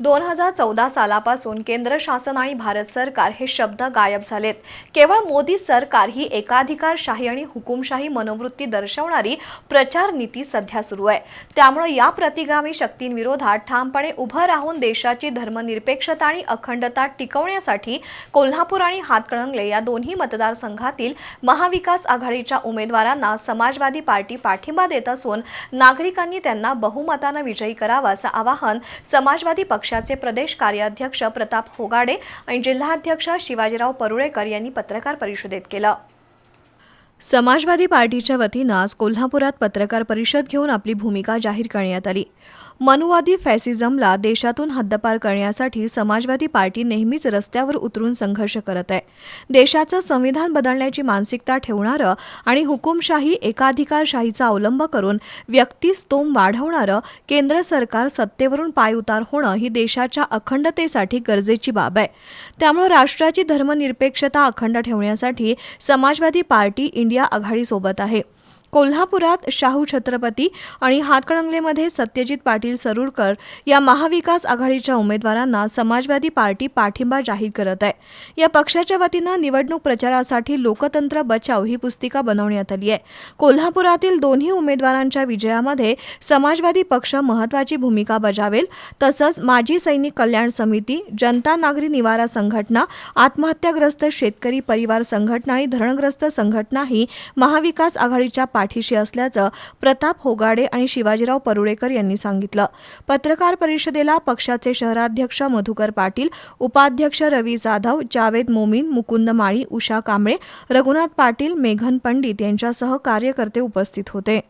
दोन हजार चौदा सालापासून केंद्र शासन आणि भारत सरकार हे शब्द गायब झालेत. केवळ मोदी सरकार ही एकाधिकारशाही आणि हुकुमशाही मनोवृत्ती दर्शवणारी प्रचार नीती सध्या सुरू आहे. त्यामुळे या प्रतिगामी शक्तींविरोधात ठामपणे उभं राहून देशाची धर्मनिरपेक्षता आणि अखंडता टिकवण्यासाठी कोल्हापूर आणि हातकणंगले या दोन्ही मतदारसंघातील महाविकास आघाडीच्या उमेदवारांना समाजवादी पार्टी पाठिंबा देत असून नागरिकांनी त्यांना बहुमतानं विजयी करावा असं आवाहन समाजवादी पक्ष पक्षाचे प्रदेश कार्याध्यक्ष प्रताप होगाडे आणि जिल्हाध्यक्ष शिवाजीराव परुळेकर यांनी पत्रकार परिषदेत केलं. समाजवादी पार्टीच्या वतीनं आज कोल्हापुरात पत्रकार परिषद घेऊन आपली भूमिका जाहीर करण्यात आली. मनुवादी फॅसिझमला देशातून हद्दपार करण्यासाठी समाजवादी पार्टी नेहमीच रस्त्यावर उतरून संघर्ष करत आहे. देशाचं संविधान बदलण्याची मानसिकता ठेवणारं आणि हुकुमशाही एकाधिकारशाहीचा अवलंब करून व्यक्तिस्तोम वाढवणारं केंद्र सरकार सत्तेवरून पाय उतार होणं ही देशाच्या अखंडतेसाठी गरजेची बाब आहे. त्यामुळे राष्ट्राची धर्मनिरपेक्षता अखंड ठेवण्यासाठी समाजवादी पार्टी इंडिया आघाडीसोबत आहे. कोल्हापुरात शाहू छत्रपती आणि हातकणंगलेमध्ये सत्यजित पाटील सरुरकर या महाविकास आघाडीच्या उमेदवारांना समाजवादी पार्टी पाठिंबा जाहीर करत आहे. या पक्षाच्या वतीनं निवडणूक प्रचारासाठी लोकतंत्र बचाव ही पुस्तिका बनवण्यात आली आहे. कोल्हापुरातील दोन्ही उमेदवारांच्या विजयामध्ये समाजवादी पक्ष महत्वाची भूमिका बजावेल. तसंच माजी सैनिक कल्याण समिती जनता नागरी निवारा संघटना आत्महत्याग्रस्त शेतकरी परिवार संघटना आणि धरणग्रस्त संघटनाही महाविकास आघाडीच्या पाठीशी असल्याचं प्रताप होगाडे आणि शिवाजीराव परुळेकर यांनी सांगितलं. पत्रकार परिषदेला पक्षाचे शहराध्यक्ष मधुकर पाटील उपाध्यक्ष रवी जाधव जावेद मोमीन मुकुंद माळी उषा कांबळे रघुनाथ पाटील मेघन पंडित यांच्यासह कार्यकर्ते उपस्थित होते.